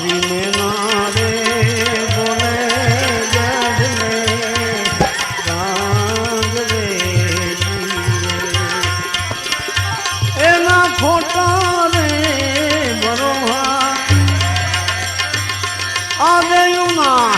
મારી મેના રે બોલે જડને રાંગ રે એના ખોટા રે બરોહા આ દેયું ના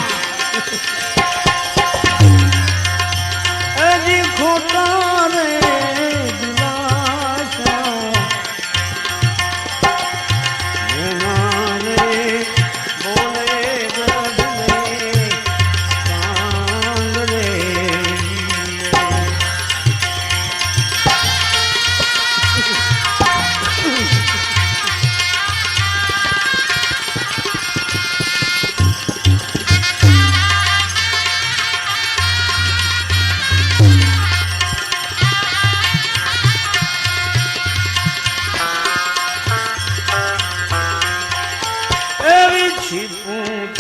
te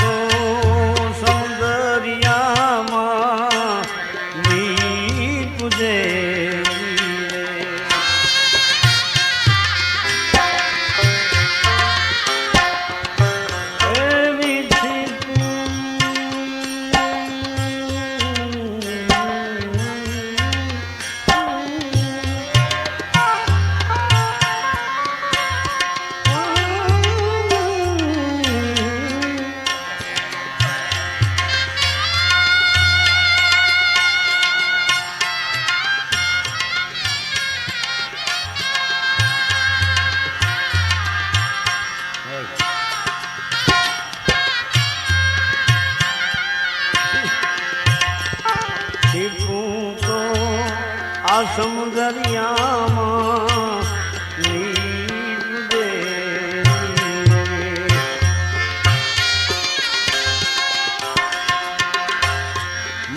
ડુંગરિયામાં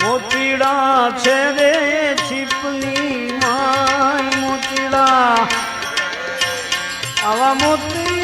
મોતીડા છે રે છીપલી માય મોતીડા આવા મોતી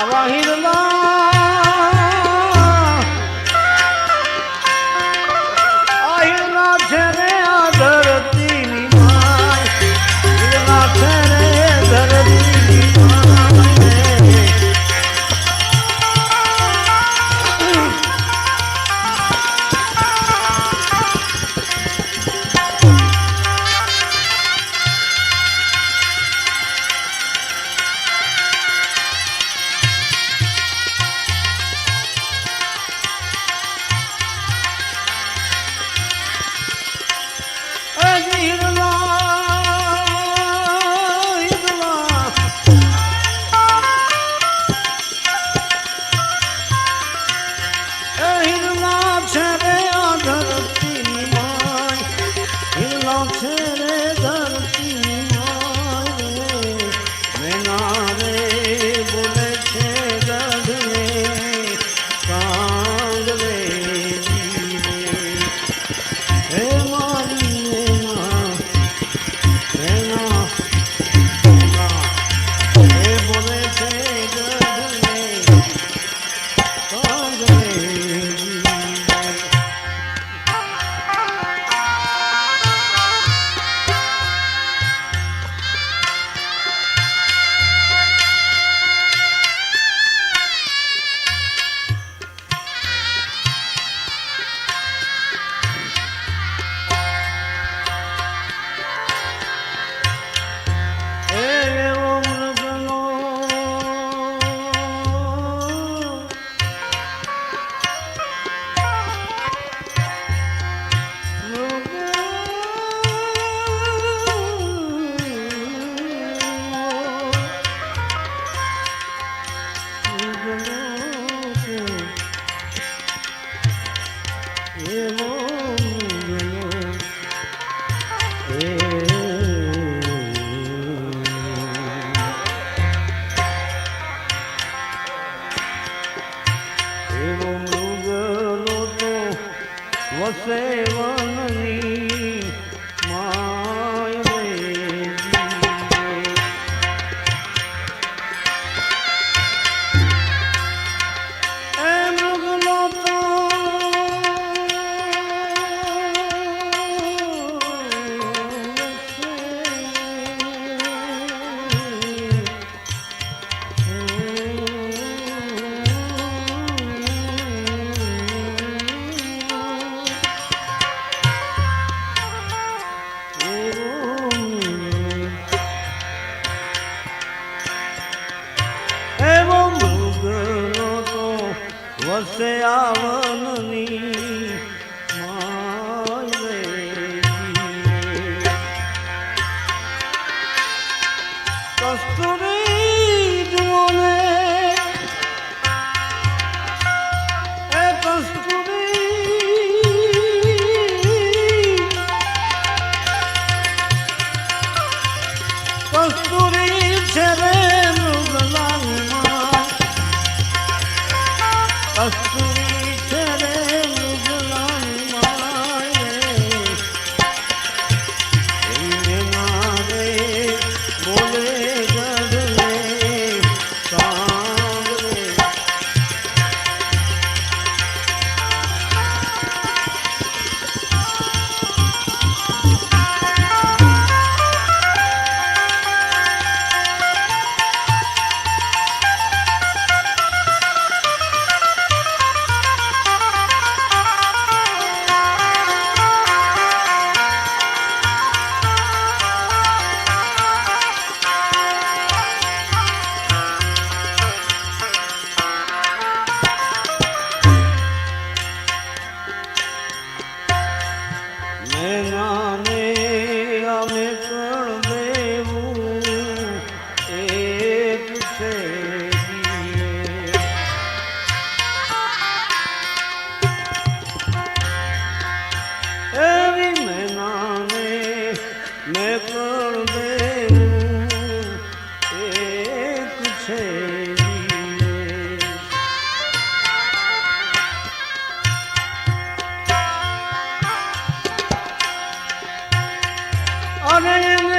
I'm Allah, here alone. வீடு કાંગરે સેવા से आव चरण અરે એને